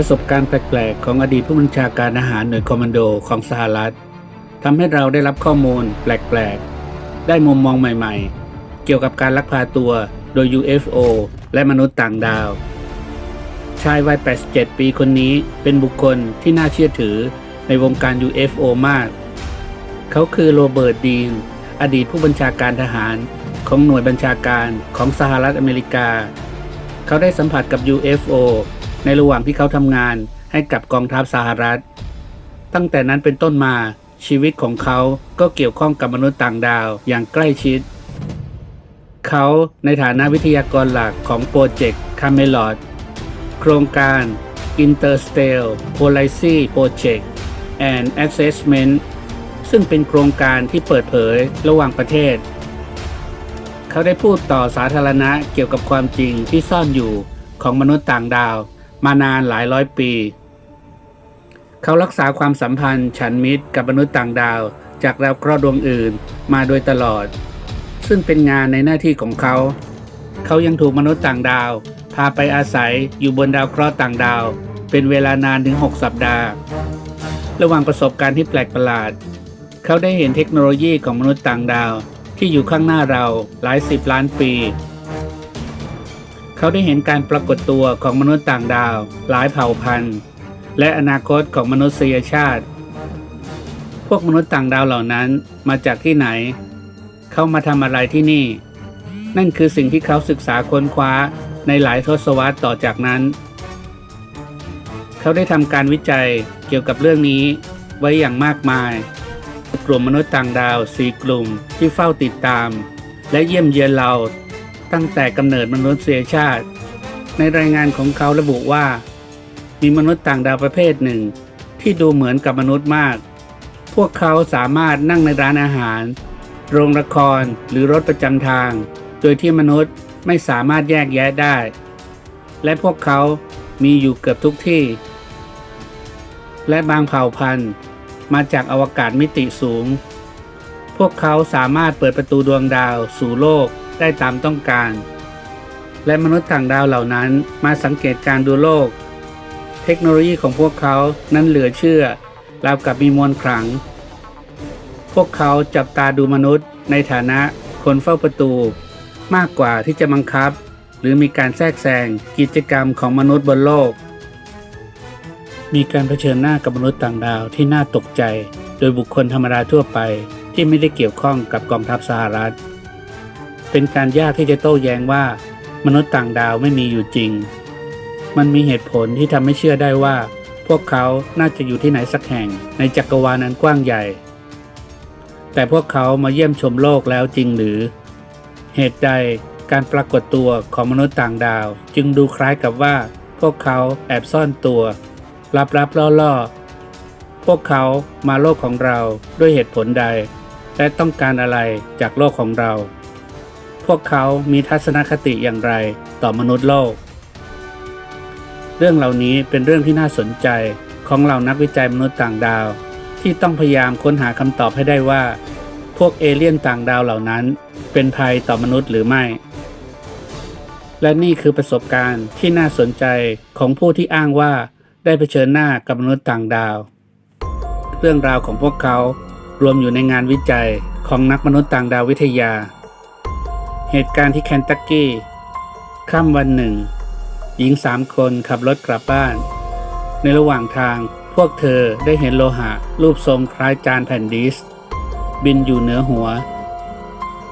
ประสบการณ์แปลก ๆ ของอดีตผู้บัญชาการอาหารหน่วยคอมมานโดของสหรัฐทำให้เราได้รับข้อมูลแปลก ๆ ได้มุมมองใหม่ ๆ เกี่ยวกับการลักพาตัวโดย UFO และมนุษย์ต่างดาว ชายวัย 87 ปีคนนี้เป็นบุคคลที่น่าเชื่อถือในวงการ UFO มาก เขาคือโรเบิร์ตดีน อดีตผู้บัญชาการทหารของหน่วยบัญชาการของสหรัฐอเมริกา เขาได้สัมผัสกับ UFO ในระหว่างที่เขาทำงานให้กับกองทัพสหรัฐ ตั้งแต่นั้นเป็นต้นมาชีวิตของเขาก็เกี่ยวข้องกับมนุษย์ต่างดาวอย่างใกล้ชิด เขาในฐานะวิทยากรหลักของโปรเจกต์คาเมลอดโครงการ Interstellar Policy Project and Assessment ซึ่งเป็นโครงการที่เปิดเผยระหว่างประเทศ เขาได้พูดต่อสาธารณะเกี่ยวกับความจริงที่ซ่อนอยู่ของมนุษย์ต่างดาว มานานหลายร้อยปี เขารักษาความสัมพันธ์ฉันมิตรกับมนุษย์ต่างดาว จากดาวเคราะห์ดวงอื่นมาโดยตลอด ซึ่งเป็นงานในหน้าที่ของเขา เขายังถูกมนุษย์ต่างดาว พาไปอาศัยอยู่บนดาวเคราะห์ต่างดาว เป็นเวลานานถึง 6 สัปดาห์ ระหว่างประสบการณ์ที่แปลกประหลาด เขาได้เห็นเทคโนโลยีของมนุษย์ต่างดาวที่อยู่ข้างหน้าเราหลายสิบล้านปี เขาได้เห็นการปรากฏตัวของมนุษย์ต่างดาว หลายเผ่าพันธุ์ และอนาคตของมนุษยชาติ พวกมนุษย์ต่างดาวเหล่านั้นมาจากที่ไหน เข้ามาทำอะไรที่นี่ นั่นคือสิ่งที่เขาศึกษาค้นคว้าในหลายทศวรรษต่อจากนั้น เขาได้ทำการวิจัยเกี่ยวกับเรื่องนี้ไว้อย่างมากมาย กลุ่มมนุษย์ต่างดาวสี่กลุ่มที่เฝ้าติดตาม และเยี่ยมเยียนเรา ตั้งแต่กำเนิดมนุษยชาติ ในรายงานของเขาระบุว่า มีมนุษย์ต่างดาวประเภทหนึ่ง ที่ดูเหมือนกับมนุษย์มาก พวกเขาสามารถนั่งในร้านอาหาร โรงละครหรือรถประจำทาง โดยที่มนุษย์ไม่สามารถแยกแยะได้ และพวกเขามีอยู่เกือบทุกที่ และบางเผ่าพันธุ์ มาจากอวกาศมิติสูง พวกเขาสามารถเปิดประตูดวงดาวสู่โลก ได้ตามต้องการ และมนุษย์ต่างดาวเหล่านั้นมาสังเกตการดูโลก เทคโนโลยีของพวกเขานั้นเหลือเชื่อราวกับมีมวลขลัง พวกเขาจับตาดูมนุษย์ในฐานะคนเฝ้าประตู มากกว่าที่จะบังคับ หรือมีการแทรกแซงกิจกรรมของมนุษย์บนโลก มีการเผชิญหน้ากับมนุษย์ต่างดาวที่น่าตกใจ โดยบุคคลธรรมดาทั่วไปที่ไม่ได้เกี่ยวข้องกับกองทัพสหรัฐ เป็นการยากที่จะโต้แย้งว่ามนุษย์ต่างดาวไม่มีอยู่จริง มันมีเหตุผลที่ทำให้เชื่อได้ว่า พวกเขาน่าจะอยู่ที่ไหนสักแห่งในจักรวาลนั้นกว้างใหญ่ แต่พวกเขามาเยี่ยมชมโลกแล้วจริงหรือ เหตุใดการปรากฏตัวของมนุษย์ต่างดาว จึงดูคล้ายกับว่า พวกเขาแอบซ่อนตัวลับๆล่อๆพวกเขามาโลกของเราด้วยเหตุผลใด และต้องการอะไรจากโลกของเรา พวกเขามีทัศนคติอย่างไรต่อมนุษย์โลก เรื่องเหล่านี้เป็นเรื่องที่น่าสนใจของเหล่านักวิจัยมนุษย์ต่างดาว ที่ต้องพยายามค้นหาคำตอบให้ได้ว่า พวกเอเลี่ยนต่างดาวเหล่านั้น เป็นภัยต่อมนุษย์หรือไม่ และนี่คือประสบการณ์ที่น่าสนใจของผู้ที่อ้างว่าได้เผชิญหน้ากับมนุษย์ต่างดาว เรื่องราวของพวกเขารวมอยู่ในงานวิจัยของนักมนุษย์ต่างดาววิทยา เหตุการณ์ที่แคนตักกี้ค่ำวันหนึ่ง หญิงสามคนขับรถกลับบ้าน ในระหว่างทางพวกเธอได้เห็นโลหะรูปทรงคล้ายจานแผ่นดิส บินอยู่เหนือหัว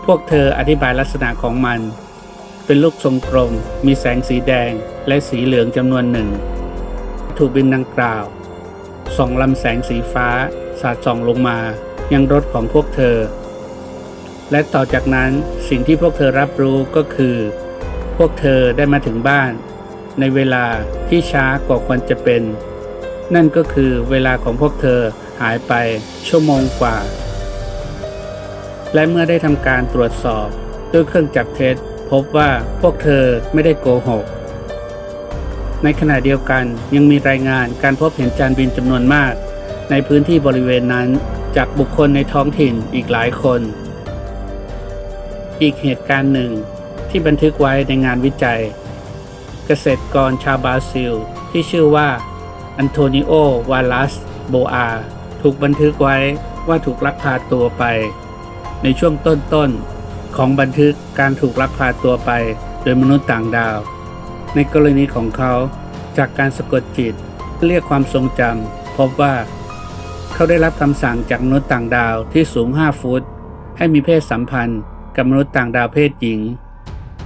พวกเธออธิบายลักษณะของมัน เป็นลูกทรงกลมมีแสงสีแดงและสีเหลืองจำนวนหนึ่ง ถูกบินดังกล่าวส่องลำแสงสีฟ้าสาดส่องลงมายังรถของพวกเธอ และต่อจากนั้นสิ่งที่พวกเธอรับรู้ก็คือ พวกเธอได้มาถึงบ้าน ในเวลาที่ช้ากว่าควรจะเป็น นั่นก็คือเวลาของพวกเธอหายไปชั่วโมงกว่า และเมื่อได้ทำการตรวจสอบด้วยเครื่องจับเท็จ พบว่าพวกเธอไม่ได้โกหก ในขณะเดียวกันยังมีรายงานการพบเห็นจานบินจำนวนมาก ในพื้นที่บริเวณนั้นจากบุคคลในท้องถิ่นอีกหลายคน อีกเหตุการณ์หนึ่งที่บันทึกไว้ในงานวิจัย เกษตรกรชาวบราซิล ที่ชื่อว่าอันโทนิโอ วาลัส โบอา ถูกบันทึกไว้ว่าถูกลักพาตัวไป ในช่วงต้นๆ ของบันทึกการถูกลักพาตัวไปโดยมนุษย์ต่างดาว ในกรณีของเขาจากการสะกดจิตเรียกความทรงจำพบว่า เขาได้รับคำสั่งจากมนุษย์ต่างดาวที่สูง 5 ฟุต ให้มีเพศสัมพันธ์ กับมนุษย์ต่างดาวเพศหญิง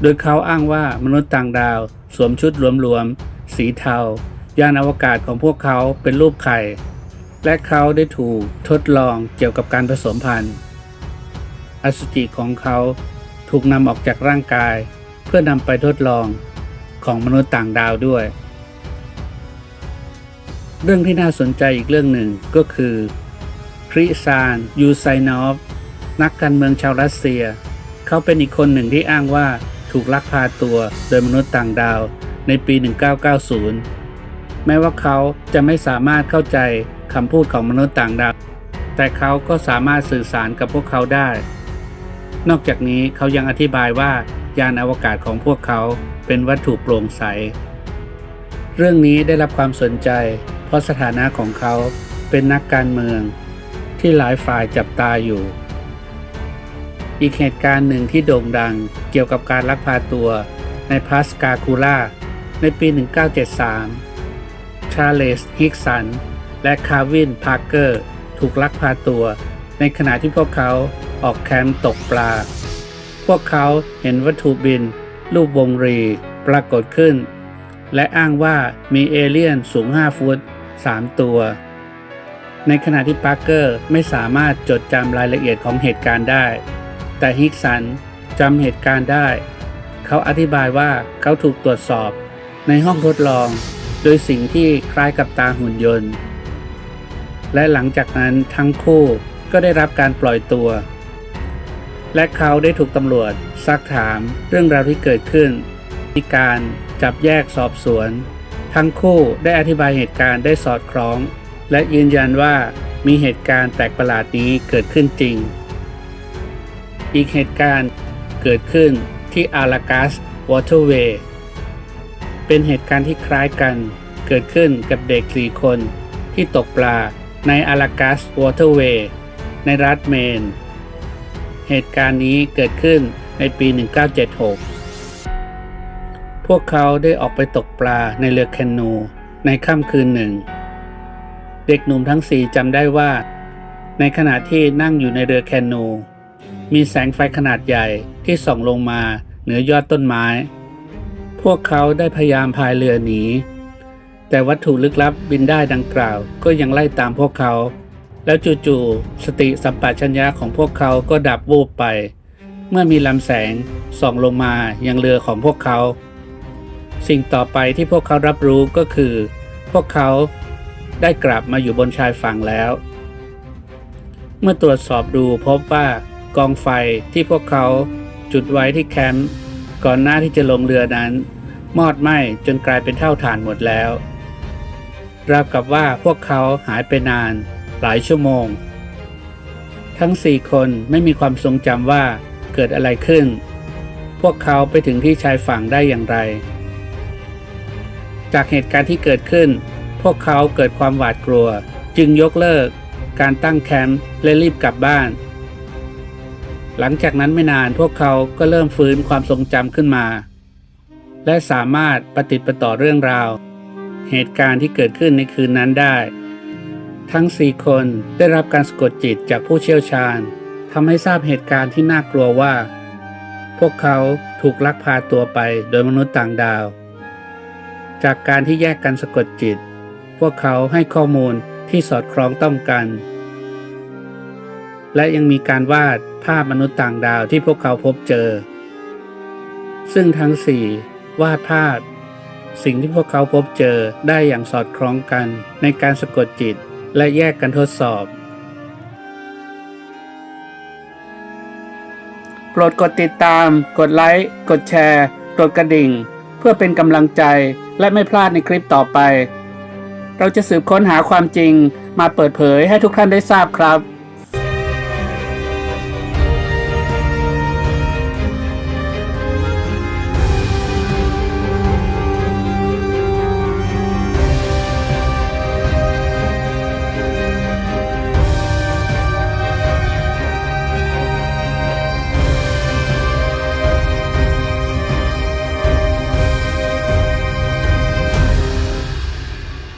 โดยเขาอ้างว่ามนุษย์ต่างดาวสวมชุดหลวมๆ สีเทา ยานอวกาศของพวกเขาเป็นรูปไข่ และเขาได้ถูกทดลองเกี่ยวกับการผสมพันธุ์อสุจิของเขาถูกนำออกจากร่างกาย เพื่อนำไปทดลองของมนุษย์ต่างดาวด้วย เรื่องที่น่าสนใจอีกเรื่องหนึ่งก็คือคริซานยูไซนอฟ นักการเมืองชาวรัสเซีย เขาเป็นอีกคนหนึ่งที่อ้างว่าถูกลักพาตัวโดยมนุษย์ต่างดาวในปี 1990 แม้ว่าเขาจะไม่สามารถเข้าใจคำพูดของมนุษย์ต่างดาว แต่เขาก็สามารถสื่อสารกับพวกเขาได้ นอกจากนี้เขายังอธิบายว่ายานอวกาศของพวกเขาเป็นวัตถุโปร่งใส เรื่องนี้ได้รับความสนใจ เพราะสถานะของเขาเป็นนักการเมือง ที่หลายฝ่ายจับตาอยู่ อีกเหตุการณ์หนึ่งที่โด่งดังเกี่ยวกับการลักพาตัวในพาสกาคูล่าในปี 1973 ชาเลสฮิกสัน และคาวิน พาร์เกอร์ ถูกลักพาตัว ในขณะที่พวกเขาออกแคมป์ตกปลา พวกเขาเห็นวัตถุบิน รูปวงรีปรากฏขึ้น และอ้างว่ามีเอเลี่ยนสูง 5 ฟุต 3 ตัว ในขณะที่ปาร์เกอร์ไม่สามารถจดจำรายละเอียดของเหตุการณ์ได้ แต่ฮิกสันจำเหตุการณ์ได้ เขาอธิบายว่าเขาถูกตรวจสอบในห้องทดลอง โดยสิ่งที่คล้ายกับตาหุ่นยนต์ และหลังจากนั้นทั้งคู่ก็ได้รับการปล่อยตัว และเขาได้ถูกตำรวจซักถามเรื่องราวที่เกิดขึ้นมีการจับแยกสอบสวน ทั้งคู่ได้อธิบายเหตุการณ์ได้สอดคล้อง และยืนยันว่ามีเหตุการณ์แปลกประหลาดนี้เกิดขึ้นจริง อีกเหตุการณ์เกิดขึ้นที่อารากัสวอเตอร์เวย์เป็นเหตุการณ์ที่คล้ายกันเกิดขึ้นกับเด็กสี่คนที่ตกปลาในอารากัสวอเตอร์เวย์ในรัฐเมน เหตุการณ์นี้เกิดขึ้นในปี 1976 พวกเขาได้ออกไปตกปลาในเรือแคนูในค่ำคืนหนึ่ง เด็กหนุ่มทั้งสี่จำได้ว่า ในขณะที่นั่งอยู่ในเรือแคนู มีแสงไฟขนาดใหญ่ที่ส่องลงมาเหนือยอดต้นไม้ พวกเขาได้พยายามพายเรือหนี แต่วัตถุลึกลับบินได้ดังกล่าวก็ยังไล่ตามพวกเขา แล้วจู่ๆสติสัมปชัญญะของพวกเขาก็ดับวูบไป เมื่อมีลำแสงส่องลงมายังเรือของพวกเขา สิ่งต่อไปที่พวกเขารับรู้ก็คือ พวกเขาได้กลับมาอยู่บนชายฝั่งแล้ว เมื่อตรวจสอบดูพบว่า กองไฟที่พวกเขาจุดไว้ที่แคมป์ก่อนหน้าที่จะลงเรือนั้น มอดไหม้จนกลายเป็นเท่าฐานหมดแล้วราวกับว่าพวกเขาหายไปนานหลายชั่วโมง ทั้งสี่คนไม่มีความทรงจำว่าเกิดอะไรขึ้น พวกเขาไปถึงที่ชายฝั่งได้อย่างไร จากเหตุการณ์ที่เกิดขึ้น พวกเขาเกิดความหวาดกลัว จึงยกเลิก การตั้งแคมป์และรีบกลับบ้าน หลังจากนั้นไม่นานพวกเขาก็เริ่มฟื้นความทรงจำขึ้นมา และสามารถปฏิดประต่อเรื่องราว เหตุการณ์ที่เกิดขึ้นในคืนนั้นได้ ทั้งสี่คนได้รับการสะกดจิตจากผู้เชี่ยวชาญทำให้ทราบเหตุการณ์ที่น่ากลัวว่า พวกเขาถูกลักพาตัวไปโดยมนุษย์ต่างดาว จากการที่แยกกันสะกดจิต พวกเขาให้ข้อมูลที่สอดคล้องต้องกัน และยังมีการวาดภาพมนุษย์ต่างดาวที่พวกเขาพบเจอ ซึ่งทั้งสี่วาดภาพ สิ่งที่พวกเขาพบเจอได้อย่างสอดคล้องกันในการสะกดจิตและแยกกันทดสอบ โปรดกดติดตาม กดไลค์ กดแชร์ กดกระดิ่ง เพื่อเป็นกำลังใจและไม่พลาดในคลิปต่อไป เราจะสืบค้นหาความจริงมาเปิดเผยให้ทุกท่านได้ทราบครับ